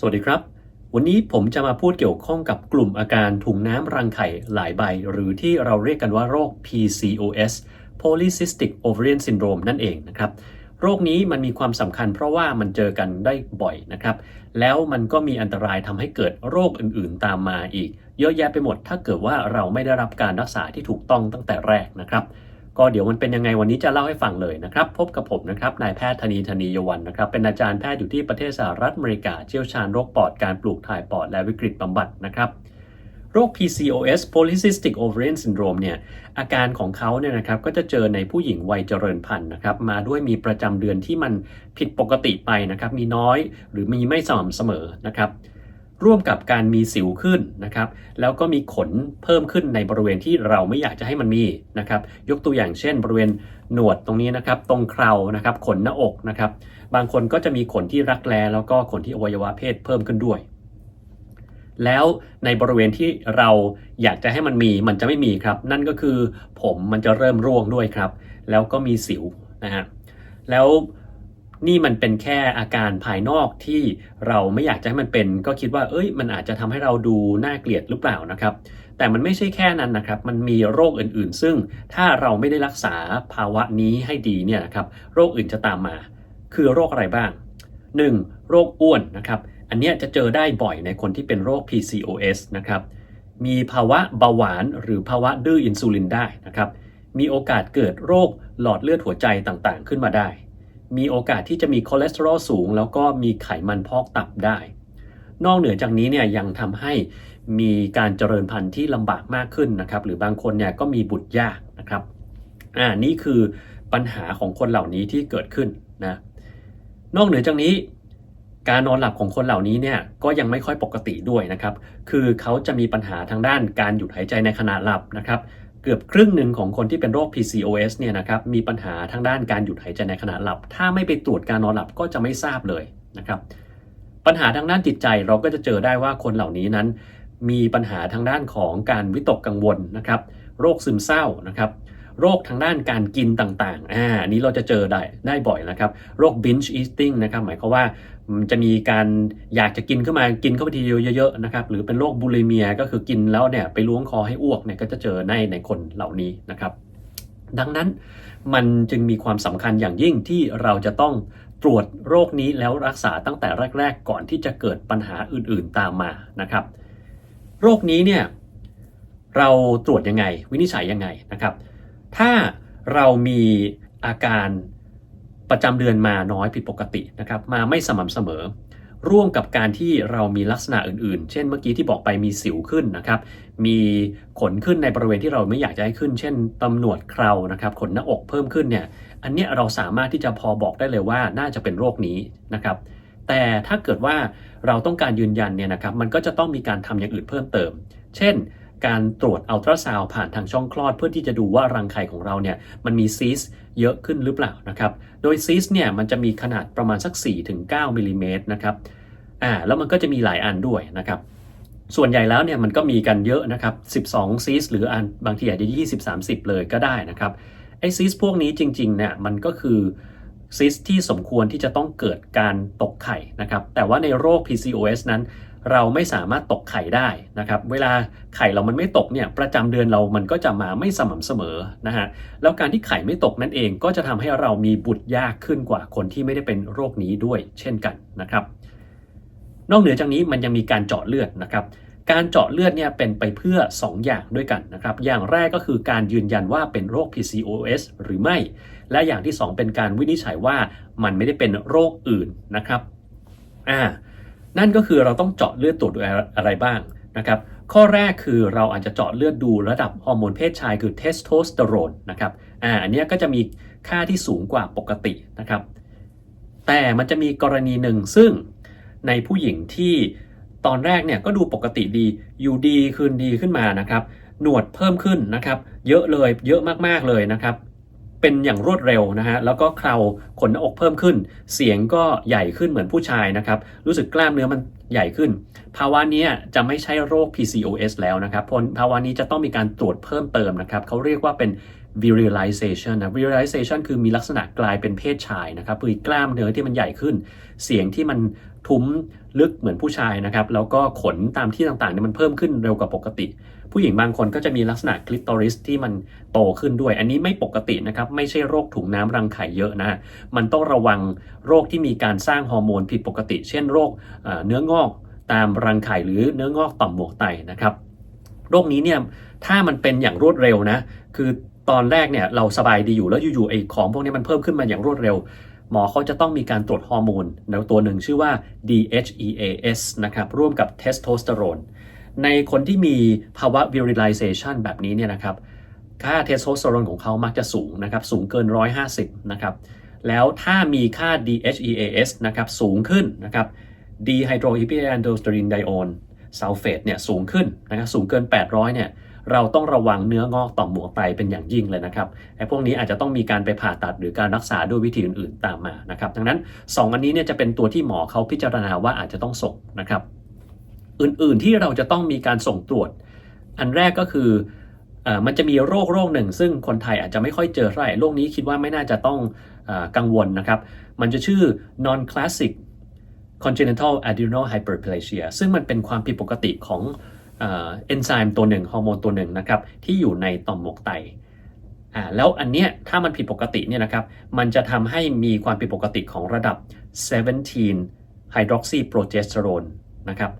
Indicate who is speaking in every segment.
Speaker 1: สวัสดีครับ วันนี้ผมจะมาพูดเกี่ยวข้องกับกลุ่มอาการถุงน้ำรังไข่หลายใบ หรือที่เราเรียกกันว่าโรค PCOS Polycystic Ovarian Syndrome นั่นเองนะครับ โรคนี้มันมีความสำคัญเพราะว่ามันเจอกันได้บ่อยนะครับ แล้วมันก็มีอันตรายทำให้เกิดโรคอื่นๆตามมาอีก เยอะแยะไปหมดถ้าเกิดว่าเราไม่ได้รับการรักษาที่ถูกต้องตั้งแต่แรกนะครับ ก็เดี๋ยวมันเป็นยังไงวันนี้จะเล่าให้ฟังเลยนะครับ พบกับผมนะครับนายแพทย์ธนีธนียวันนะครับ เป็นอาจารย์แพทย์อยู่ที่ประเทศสหรัฐอเมริกาเชี่ยวชาญโรคปอดการปลูกถ่ายปอดและวิกฤตบำบัดนะครับโรค PCOS Polycystic Ovarian Syndrome เนี่ยอาการของเขาเนี่ยนะครับก็จะเจอในผู้หญิงวัยเจริญพันธุ์นะครับมาด้วยมีประจำเดือนที่มันผิดปกติไปนะครับมีน้อยหรือมีไม่สม่ำเสมอนะครับ ร่วมกับการมีสิวขึ้นนะครับ แล้วก็มีขนเพิ่มขึ้นในบริเวณที่เราไม่อยากจะให้มันมีนะครับ ยกตัวอย่างเช่น บริเวณหนวดตรงนี้นะครับ ตรงเครานะครับ ขนหน้าอกนะครับ บางคนก็จะมีขนที่รักแร้แล้วก็ขนที่อวัยวะเพศเพิ่มขึ้นด้วย แล้วในบริเวณที่เราอยากจะให้มันมีมันจะไม่มีครับ นั่นก็คือผมมันจะเริ่มร่วงด้วยครับ แล้วก็มีสิวนะฮะแล้ว นี่มันเป็นแค่อาการภายนอกที่เราไม่อยากจะให้มันเป็น ก็คิดว่า เอ้ย มันอาจจะทำให้เราดูน่าเกลียดหรือเปล่านะครับ แต่มันไม่ใช่แค่นั้นนะครับ มันมีโรคอื่นๆ ซึ่งถ้าเราไม่ได้รักษาภาวะนี้ให้ดีเนี่ยนะครับ โรคอื่นจะตามมา คือโรคอะไรบ้าง 1. โรคอ้วนนะครับ อันเนี้ยจะเจอได้บ่อยในคนที่เป็นโรค PCOS นะครับ มีภาวะเบาหวานหรือภาวะดื้ออินซูลินได้นะครับ มีโอกาสเกิดโรคหลอดเลือดหัวใจต่างๆ ขึ้นมาได้ มีโอกาสที่จะมีคอเลสเตอรอลสูง แล้วก็มีไขมันพอกตับได้ นอกเหนือจากนี้เนี่ยยังทำให้มีการเจริญพันธุ์ที่ลำบากมากขึ้นนะครับ หรือบางคนเนี่ยก็มีบุตรยากนะครับอ่านี่คือปัญหาของคนเหล่านี้ที่เกิดขึ้นนะนอกเหนือจากนี้ การนอนหลับของคนเหล่านี้เนี่ยก็ยังไม่ค่อยปกติด้วยนะครับ คือเขาจะมีปัญหาทางด้านการหยุดหายใจในขณะหลับนะครับ เกือบครึ่งหนึ่งของคนที่เป็นโรค PCOS เนี่ยนะครับมีปัญหาทางด้านการหยุดหายใจในขณะหลับ ถ้าไม่ไปตรวจการนอนหลับก็จะไม่ทราบเลยนะครับ ปัญหาทางด้านจิตใจเราก็จะเจอได้ว่าคนเหล่านี้นั้น มีปัญหาทางด้านของการวิตกกังวลนะครับ โรคซึมเศร้านะครับ โรคทางด้านการกินต่างๆ อ่านี้เราจะเจอได้ได้บ่อยนะครับ โรค binge eating นะครับ หมายความว่ามันจะมีการอยากจะกินเข้ามากินเข้าไปทีเดียวเยอะๆนะครับ หรือเป็นโรคบูลิเมียก็คือกินแล้วเนี่ยไปล้วงคอให้อ้วกเนี่ยก็จะเจอในในคนเหล่านี้นะครับ ดังนั้นมันจึงมีความสำคัญอย่างยิ่งที่เราจะต้องตรวจโรคนี้แล้วรักษาตั้งแต่แรก ๆ ก่อนที่จะเกิดปัญหาอื่นๆตามมานะครับ โรคนี้เนี่ยเราตรวจยังไง วินิจฉัยยังไงนะครับ ถ้าเรามีอาการประจำเดือนมาน้อยผิดปกตินะครับมาไม่สม่ำเสมอ ร่วมกับการที่เรามีลักษณะอื่นๆ เช่นเมื่อกี้ที่บอกไปมีสิวขึ้นนะครับ มีขนขึ้นในบริเวณที่เราไม่อยากจะให้ขึ้น เช่นตำหนวดเครานะครับขนหน้าอกเพิ่มขึ้นเนี่ยอันเนี้ยเราสามารถที่จะพอบอกได้เลยว่าน่าจะเป็นโรคนี้นะครับแต่ถ้าเกิดว่าเราต้องการยืนยันเนี่ยนะครับมันก็จะต้องมีการทำอย่างอื่นเพิ่มเติม เช่น การตรวจอัลตราซาวผ่านทางช่องคลอด เพื่อที่จะดูว่ารังไข่ของเราเนี่ยมันมีซีสเยอะขึ้นหรือเปล่านะครับ โดยซีสเนี่ยมันจะมีขนาดประมาณสัก 4-9มิลลิเมตรนะครับอ่าแล้วมันก็จะมีหลายอันด้วยนะครับส่วนใหญ่แล้วเนี่ยมันก็มีกันเยอะนะครับ 12 ซีสหรืออันบางทีอาจจะ20-30 เลยก็ได้นะครับไอซีสพวกนี้จริงๆเนี่ยมันก็คือ ซีสที่สมควรที่จะต้องเกิดการตกไข่นะครับ แต่ว่าในโรค PCOS นั้น เราไม่สามารถตกไข่ได้นะครับ เวลาไข่เรามันไม่ตกเนี่ยประจำเดือนเรามันก็จะมาไม่สม่ำเสมอนะฮะแล้วการที่ไข่ไม่ตกนั่นเองก็จะทำให้เรามีบุตรยากขึ้นกว่าคนที่ไม่ได้เป็นโรคนี้ด้วยเช่นกันนะครับ นอกเหนือจากนี้มันยังมีการเจาะเลือดนะครับการเจาะเลือดเนี่ยเป็นไปเพื่อ 2 อย่างด้วยกันนะครับ อย่างแรกก็คือการยืนยันว่าเป็นโรค PCOS หรือไม่ และอย่างที่ 2 เป็นการวินิจฉัยว่ามันไม่ได้เป็นโรคอื่นนะครับอ่านั่นก็คือเราต้องเจาะเลือดตรวจดูอะไรบ้างนะครับข้อแรกคือเราอาจจะเจาะเลือดดูระดับฮอร์โมนเพศชายคือเทสโทสเตอโรนนะครับอ่าอันนี้ก็จะมีค่าที่สูงกว่าปกตินะครับ แต่มันจะมีกรณีหนึ่งซึ่งในผู้หญิงที่ตอนแรกเนี่ยก็ดูปกติดีอยู่ดีคืนดีขึ้นมานะครับ หนวดเพิ่มขึ้นนะครับ เยอะเลยเยอะมากๆเลยนะครับ เป็นอย่างรวดเร็วนะฮะแล้วก็เคราขนหน้าอกเพิ่มขึ้น เสียงก็ใหญ่ขึ้นเหมือนผู้ชายนะครับรู้สึกกล้ามเนื้อมันใหญ่ขึ้น ภาวะนี้จะไม่ใช่โรค PCOS แล้วนะครับเพราะภาวะนี้จะต้องมีการตรวจเพิ่มเติมนะครับเขาเรียกว่าเป็น virilization นะ virilization คือมีลักษณะกลายเป็นเพศชายนะครับคือกล้ามเนื้อที่มันใหญ่ขึ้น เสียงที่มันทุ้มลึกเหมือนผู้ชายนะครับแล้วก็ขนตามที่ต่างๆเนี่ยมันเพิ่มขึ้นเร็วกว่าปกติ ผู้หญิงบางคนก็จะมีลักษณะคลิตอริสที่มันโตขึ้นด้วย อันนี้ไม่ปกตินะครับ ไม่ใช่โรคถุงน้ำรังไข่เยอะนะ มันต้องระวังโรคที่มีการสร้างฮอร์โมนผิดปกติ เช่นโรคเนื้องอกตามรังไข่หรือเนื้องอกต่อมหมวกไตนะครับ โรคนี้เนี่ยถ้ามันเป็นอย่างรวดเร็วนะ คือตอนแรกเนี่ยเราสบายดีอยู่แล้วอยู่ๆไอ้ของพวกนี้มันเพิ่มขึ้นมาอย่างรวดเร็ว หมอเขาจะต้องมีการตรวจฮอร์โมนในตัวหนึ่งชื่อว่า DHEAS นะครับร่วมกับเทสโทสเตอโรน ในคนที่มีภาวะ virilization แบบนี้เนี่ยนะครับ ค่าเทสโทสเตอโรนของเขามักจะสูงนะครับ สูงเกิน 150 นะครับ แล้วถ้ามีค่า DHEAS นะครับ สูงขึ้นนะครับ dehydroepiandrosterone sulfate เนี่ยสูงขึ้นนะครับสูงเกิน 800 เนี่ยเราต้องระวังเนื้องอกต่อมหมวกไตเป็นอย่างยิ่งเลยนะครับไอ้พวกนี้อาจจะต้องมีการไปผ่าตัดหรือการรักษาด้วยวิธีอื่นๆตามมานะครับ ดังนั้น 2 อันนี้เนี่ยจะเป็นตัวที่หมอเขาพิจารณาว่าอาจจะต้องส่งนะครับ อื่นๆ ที่เราจะต้องมีการส่งตรวจ อันแรกก็คืออมันจะมีโรคโรคหนึ่ง ซึ่งคนไทยอาจจะไม่ค่อยเจอเท่าไหร่โรคนี้คิดว่าไม่น่าจะต้องอกังวลนะครับ มันจะชื่อ non classic congenital adrenal hyperplasia ซึ่งมันเป็นความผิดปกติของเอนไซม์ตัวหนึ่งฮอร์โมนตัวหนึ่งนะครับที่อยู่ในต่อมหมวกไตแล้วอันเนี้ยถ้ามันผิดปกติเนี่ยนะครับมันจะทำให้มีความผิดปกติของระดับ 17 hydroxyprogesterone นะครับ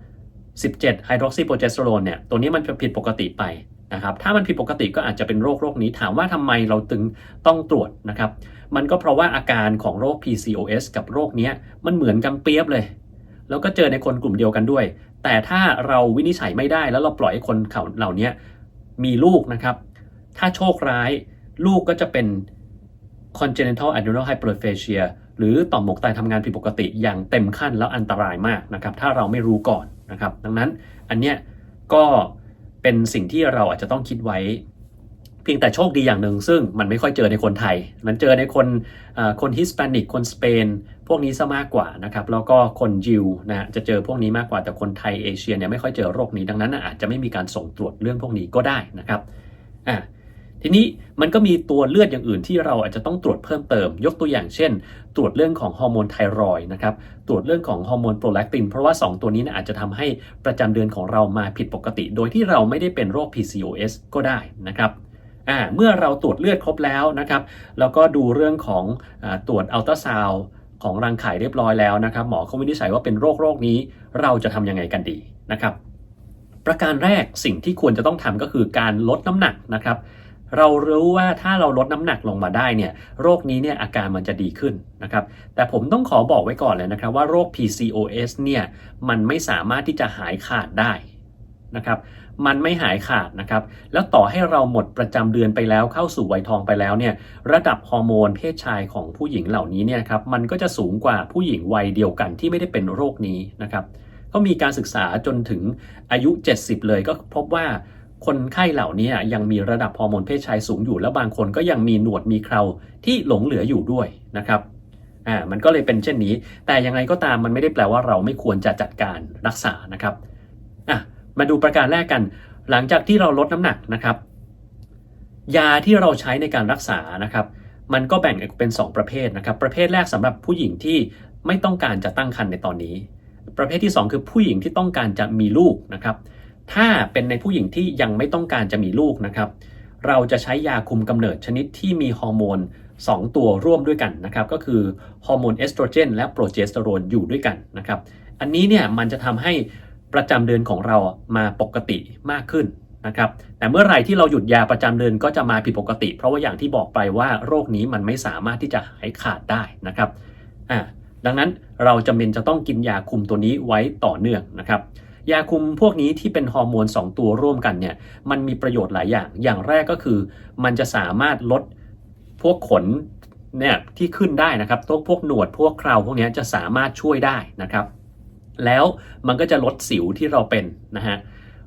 Speaker 1: 17 hydroxyprogesterone เนี่ยตัวนี้มันจะผิดปกติไปนะครับถ้ามันผิดปกติก็อาจจะเป็นโรคโรคนี้ถามว่าทำไมเราตึงต้องตรวจนะครับ มันก็เพราะว่าอาการของโรค PCOS กับโรคเนี้ยมันเหมือนกันเปียบเลย แล้วก็เจอในคนกลุ่มเดียวกันด้วย แต่ถ้าเราวินิจฉัยไม่ได้แล้วเราปล่อยให้คนเขาเหล่านี้มีลูกนะครับ ถ้าโชคร้ายลูกก็จะเป็น congenital adrenal hyperplasia หรือต่อมหมวกไตทำงานผิดปกติอย่างเต็มขั้นแล้วอันตรายมากนะครับ ถ้าเราไม่รู้ก่อนนะครับ ดังนั้นอันเนี้ยก็เป็นสิ่งที่เราอาจจะต้องคิดไว้ เพียงแต่โชคดีอย่างหนึ่งซึ่งมันไม่ค่อยเจอในคนไทย มันเจอในคนอ่อคนฮิสแปนิกคนสเปนพวกนี้ซะมากกว่านะครับ แล้วก็คนยิวนะจะเจอพวกนี้มากกว่าแต่คนไทยเอเชียเนี่ยไม่ค่อยเจอโรคนี้ดังนั้นอาจจะไม่มีการส่งตรวจเรื่องพวกนี้ก็ได้นะครับอะ ทีนี้มันก็มีตัวเลือดอย่างอื่นที่เราอาจจะต้องตรวจเพิ่มเติม ยกตัวอย่างเช่น ตรวจเรื่องของฮอร์โมนไทรอยนะครับ ตรวจเรื่องของฮอร์โมนโปรแลคติน เพราะว่า 2 ตัวนี้นยอาจจะทำให้ประจำเดือนของเรามาผิดปกติ โดยที่เราไม่ได้เป็นโรค PCOS ก็ได้นะครับอ่าเมื่อเราตรวจเลือดครบแล้วนะครับ แล้วก็ดูเรื่องของอตรวจอัลตราซาวของรังไข่เรียบร้อยแล้วนะครับ หมอเขาวินิจฉัยว่าเป็นโรคโรคนี้ เราจะทำยังไงกันดีนะครับ ประการแรกสิ่งที่ควรจะต้องทำก็คือการลดน้ำหนักนะครับ เรารู้ว่าถ้าเราลดน้ำหนักลงมาได้เนี่ยโรคนี้เนี่ยอาการมันจะดีขึ้นนะครับแต่ผมต้องขอบอกไว้ก่อนเลยนะครับว่าโรค PCOS เนี่ยมันไม่สามารถที่จะหายขาดได้นะครับมันไม่หายขาดนะครับ แล้วต่อให้เราหมดประจำเดือนไปแล้วเข้าสู่วัยทองไปแล้วเนี่ยระดับฮอร์โมนเพศชายของผู้หญิงเหล่านี้เนี่ยครับมันก็จะสูงกว่าผู้หญิงวัยเดียวกันที่ไม่ได้เป็นโรคนี้นะครับก็มีการศึกษาจนถึงอายุ 70 เลยก็พบว่า คนไข้เหล่านี้ยังมีระดับฮอร์โมนเพศชายสูงอยู่ แล้วบางคนก็ยังมีหนวดมีเคราที่หลงเหลืออยู่ด้วยนะครับอ่ามันก็เลยเป็นเช่นนี้ แต่ยังไงก็ตามมันไม่ได้แปลว่าเราไม่ควรจะจัดการรักษานะครับอะมาดูประการแรกกัน หลังจากที่เราลดน้ำหนักนะครับ ยาที่เราใช้ในการรักษานะครับ มันก็แบ่งเป็น 2 ประเภทนะครับ ประเภทแรกสำหรับผู้หญิงที่ไม่ต้องการจะตั้งครรภ์ในตอนนี้ ประเภทที่ 2 คือผู้หญิงที่ต้องการจะมีลูกนะครับ ถ้าเป็นในผู้หญิงที่ยังไม่ต้องการจะมีลูกนะครับ เราจะใช้ยาคุมกำเนิดชนิดที่มีฮอร์โมน 2 ตัวร่วมด้วยกันนะครับ ก็คือฮอร์โมนเอสโตรเจนและโปรเจสเตอโรนอยู่ด้วยกันนะครับ อันนี้เนี่ยมันจะทำให้ประจำเดือนของเรามาปกติมากขึ้นนะครับแต่เมื่อไหร่ที่เราหยุดยาประจำเดือนก็จะมาผิดปกติ เพราะว่าอย่างที่บอกไปว่าโรคนี้มันไม่สามารถที่จะหายขาดได้นะครับอ่าดังนั้นเราจำเป็นจะต้องกินยาคุมตัวนี้ไว้ต่อเนื่องนะครับ ยาคุมพวกนี้ที่เป็นฮอร์โมน 2 ตัวร่วมกันเนี่ยมันมีประโยชน์หลายอย่าง อย่างแรกก็คือ มันจะสามารถลดพวกขนเนี่ยที่ขึ้นได้นะครับพวกพวกหนวดพวกเคราพวกนี้จะสามารถช่วยได้นะครับ แล้วมันก็จะลดสิวที่เราเป็นนะฮะ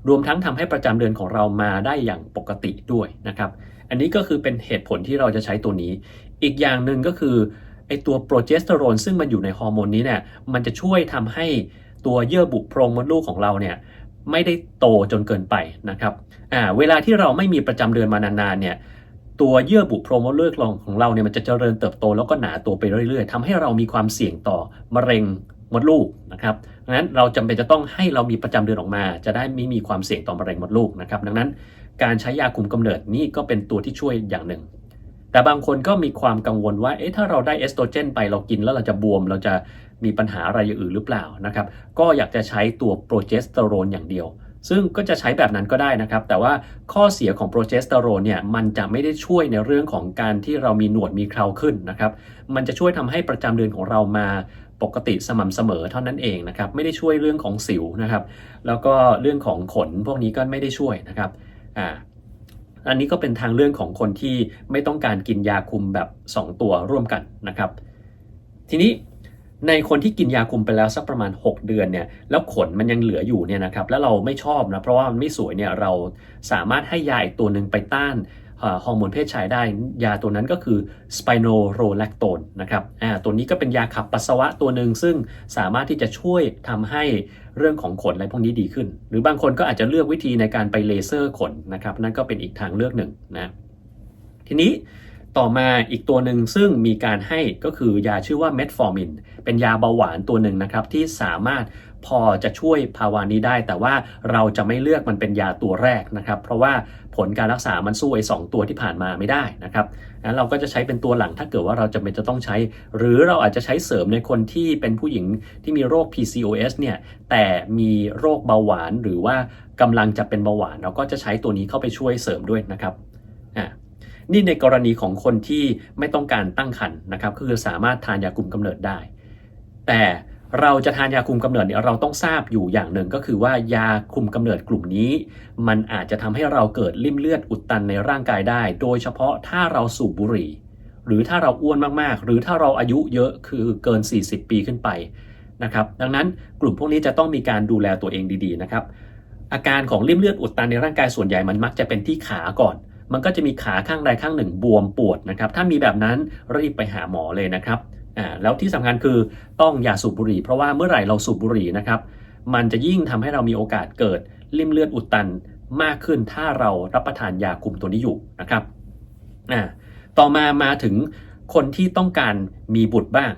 Speaker 1: รวมทั้งทำให้ประจำเดือนของเรามาได้อย่างปกติด้วยนะครับ อันนี้ก็คือเป็นเหตุผลที่เราจะใช้ตัวนี้ อีกอย่างหนึ่งก็คือไอตัวโปรเจสเตอโรนซึ่งมันอยู่ในฮอร์โมนนี้เนี่ยมันจะช่วยทำให้ ตัวเยื่อบุโพรงมดลูกของเราเนี่ยไม่ได้โตจนเกินไปนะครับอ่าเวลาที่เราไม่มีประจำเดือนมานานๆเนี่ยตัวเยื่อบุโพรงมดลูกของเราเนี่ยมันจะเจริญเติบโตแล้วก็หนาตัวไปเรื่อยๆทำให้เรามีความเสี่ยงต่อมะเร็งมดลูกนะครับดังนั้นเราจำเป็นจะต้องให้เรามีประจำเดือนออกมา จะได้ไม่มีความเสี่ยงต่อมะเร็งมดลูกนะครับ ดังนั้นการใช้ยาคุมกำเนิดนี่ก็เป็นตัวที่ช่วยอย่างหนึ่ง แต่บางคนก็มีความกังวลว่า เอ๊ะ ถ้าเราได้เอสโตรเจนไปเรากินแล้วเราจะบวม เราจะ มีปัญหาอะไรอย่างอื่นหรือเปล่านะครับ ก็อยากจะใช้ตัวโปรเจสเตอโรนอย่างเดียว ซึ่งก็จะใช้แบบนั้นก็ได้นะครับ แต่ว่าข้อเสียของโปรเจสเตอโรนเนี่ยมันจะไม่ได้ช่วยในเรื่องของการที่เรามีหนวดมีเคราขึ้นนะครับ มันจะช่วยทำให้ประจำเดือนของเรามาปกติสม่ำเสมอเท่านั้นเองนะครับ ไม่ได้ช่วยเรื่องของสิวนะครับ แล้วก็เรื่องของขนพวกนี้ก็ไม่ได้ช่วยนะครับอ่าอันนี้ก็เป็นทางเรื่องของคนที่ไม่ต้องการกินยาคุมแบบ 2 ตัวร่วมกันนะครับ ทีนี้ ในคนที่กินยาคุมไปแล้วสักประมาณ 6 เดือนเนี่ยแล้วขนมันยังเหลืออยู่เนี่ยนะครับแล้วเราไม่ชอบนะเพราะว่ามันไม่สวยเนี่ยเราสามารถให้ยาอีกตัวหนึ่งไปต้านฮอร์โมนเพศชายได้ ยาตัวนั้นก็คือ spironolactone นะครับตัวนี้ก็เป็นยาขับปัสสาวะตัวหนึ่งซึ่งสามารถที่จะช่วยทำให้เรื่องของขนอะไรพวกนี้ดีขึ้น หรือบางคนก็อาจจะเลือกวิธีในการไปเลเซอร์ขนนะครับนั่นก็เป็นอีกทางเลือกหนึ่งนะทีนี้ ต่อมาอีกตัวหนึ่งซึ่งมีการให้ก็คือยาชื่อว่าเมทฟอร์มินเป็นยาเบาหวานตัวหนึ่งนะครับที่สามารถพอจะช่วยภาวะนี้ได้ แต่ว่าเราจะไม่เลือกมันเป็นยาตัวแรกนะครับ เพราะว่าผลการรักษามันสู้ไอ้สตัวที่ผ่านมาไม่ได้นะครับนั้นเราก็จะใช้เป็นตัวหลังถ้าเกิดว่าเราจะเป็นจะต้องใช้ หรือเราอาจจะใช้เสริมในคนที่เป็นผู้หญิงที่มีโรค PCOS เนี่ยแต่มีโรคเบาหวานหรือว่ากำลังจะเป็นเบาหวาน เราก็จะใช้ตัวนี้เข้าไปช่วยเสริมด้วยนะครับ นี่ในกรณีของคนที่ไม่ต้องการตั้งครรภ์นะครับก็คือสามารถทานยาคุมกำเนิดได้ แต่เราจะทานยาคุมกำเนิดเนี่ยเราต้องทราบอยู่อย่างหนึ่งก็คือว่ายาคุมกำเนิดกลุ่มนี้ มันอาจจะทำให้เราเกิดริ่มเลือดอุดตันในร่างกายได้ โดยเฉพาะถ้าเราสูบบุหรี่ หรือถ้าเราอ้วนมากๆ หรือถ้าเราอายุเยอะคือเกิน 40 ปีขึ้นไปนะครับดังนั้นกลุ่มพวกนี้จะต้องมีการดูแลตัวเองดีๆนะครับอาการของริ่มเลือดอุดตันในร่างกายส่วนใหญ่มันมักจะเป็นที่ขาก่อน มันก็จะมีขาข้างใดข้างหนึ่งบวมปวดนะครับถ้ามีแบบนั้นรีบไปหาหมอเลยนะครับอ่าแล้วที่สำคัญคือต้องอย่าสูบบุหรี่ เพราะว่าเมื่อไหร่เราสูบบุหรี่นะครับมันจะยิ่งทำให้เรามีโอกาสเกิดริ่มเลือดอุดตันมากขึ้นถ้าเรารับประทานยาคุมตัวนี้อยู่นะครับอ่าต่อมามาถึงคนที่ต้องการมีบุตรบ้าง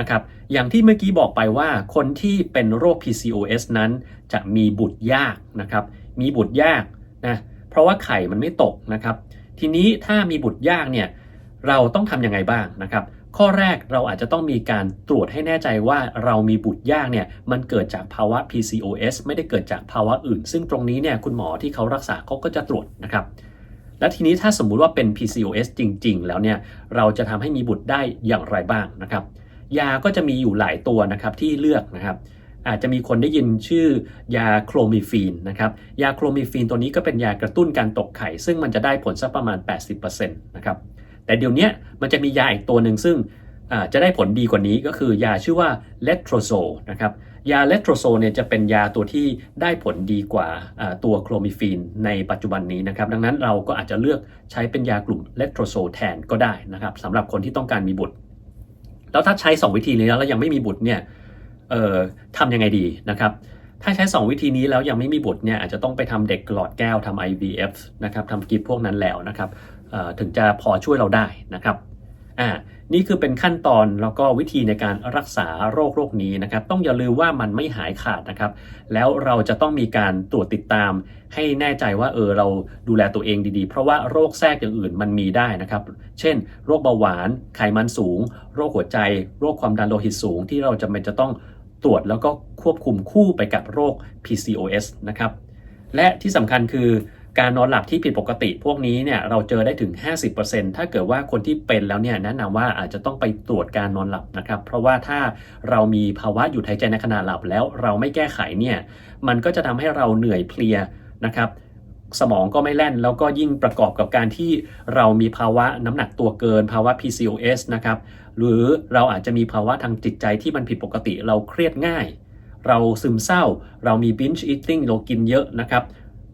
Speaker 1: นะครับอย่างที่เมื่อกี้บอกไปว่าคนที่เป็นโรค PCOS นั้นจะมีบุตรยากนะครับมีบุตรยากนะ เพราะว่าไข่มันไม่ตกนะครับ ทีนี้ถ้ามีบุตรยากเนี่ยเราต้องทำยังไงบ้างนะครับ ข้อแรกเราอาจจะต้องมีการตรวจให้แน่ใจว่าเรามีบุตรยากเนี่ยมันเกิดจากภาวะ PCOS ไม่ได้เกิดจากภาวะอื่น ซึ่งตรงนี้เนี่ยคุณหมอที่เขารักษาเขาก็จะตรวจนะครับและทีนี้ถ้าสมมุติว่าเป็น PCOS จริง ๆ แล้วเนี่ยเราจะทำให้มีบุตรได้อย่างไรบ้างนะครับ ยาก็จะมีอยู่หลายตัวนะครับที่เลือกนะครับ อาจจะมีคนได้ยินชื่อยาโครมิฟีนนะครับยาโครมิฟีนตัวนี้ก็เป็นยากระตุ้นการตกไข่ ซึ่งมันจะได้ผลสักประมาณ 80%นะครับแต่เดี๋ยวนี้มันจะมียาอีกตัวหนึ่งซึ่งจะได้ผลดีกว่านี้ก็คือยาชื่อว่าเลตโทรโซนะครับยาเลตโทรโซเนี่ยจะเป็นยาตัวที่ได้ผลดีกว่าตัวโครมิฟีนในปัจจุบันนี้นะครับดังนั้นเราก็อาจจะเลือกใช้เป็นยากลุ่มเลตโทรโซแทนก็ได้นะครับสำหรับคนที่ต้องการมีบุตร แล้วถ้าใช้ 2 วิธีนี้แล้วยังไม่มีบุตรเนี่ย เอ่อทำยังไงดีนะครับถ้าใช้ 2 วิธีนี้แล้วยังไม่มีบุตรเนี่ยอาจจะต้องไปทำเด็กหลอดแก้วทำ IVF นะครับทำกิฟพวกนั้นแล้วนะครับถึงจะพอช่วยเราได้นะครับอ่านี่คือเป็นขั้นตอนแล้วก็วิธีในการรักษาโรคโรคนี้นะครับต้องอย่าลืมว่ามันไม่หายขาดนะครับ แล้วเราจะต้องมีการตรวจติดตาม ให้แน่ใจว่าเออเราดูแลตัวเองดีๆ เพราะว่าโรคแทรกอย่างอื่นมันมีได้นะครับ เช่น โรคเบาหวานไขมันสูง โรคหัวใจ โรคความดันโลหิตสูงที่เราจะเป็นจะต้อง ตรวจแล้วก็ควบคุมคู่ไปกับโรค PCOS นะครับและที่สำคัญคือการนอนหลับที่ผิดปกติพวกนี้เนี่ยเราเจอได้ถึง 50%ถ้าเกิดว่าคนที่เป็นแล้วเนี่ยแนะนำว่าอาจจะต้องไปตรวจการนอนหลับนะครับ เพราะว่าถ้าเรามีภาวะหยุดหายใจในขณะหลับแล้วเราไม่แก้ไขเนี่ยมันก็จะทำให้เราเหนื่อยเพลียนะครับ สมองก็ไม่แล่น แล้วก็ยิ่งประกอบกับการที่เรามีภาวะน้ำหนักตัวเกิน ภาวะ PCOS นะครับ หรือเราอาจจะมีภาวะทางจิตใจที่มันผิดปกติเราเครียดง่าย เราซึมเศร้า เรามี binge eating เรากินเยอะนะครับ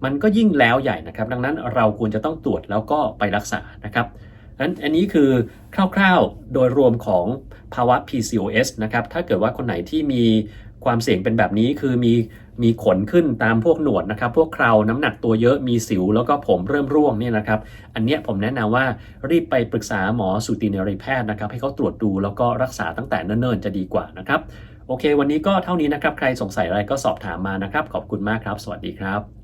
Speaker 1: มันก็ยิ่งแล้วใหญ่นะครับ ดังนั้นเราควรจะต้องตรวจแล้วก็ไปรักษานะครับนั้นอันนี้คือคร่าวๆโดยรวมของภาวะ PCOS นะครับ ถ้าเกิดว่าคนไหนที่มี ความเสี่ยงเป็นแบบนี้คือมีมีขนขึ้นตามพวกหนวดนะครับ พวกเคราน้ำหนักตัวเยอะมีสิว แล้วก็ผมเริ่มร่วงเนี่ยนะครับ อันนี้ผมแนะนำว่ารีบไปปรึกษาหมอสูตินรีแพทย์นะครับ ให้เขาตรวจดูแล้วก็รักษาตั้งแต่เนิ่นๆ จะดีกว่านะครับ โอเค วันนี้ก็เท่านี้นะครับ ใครสงสัยอะไรก็สอบถามมานะครับ ขอบคุณมากครับ สวัสดีครับ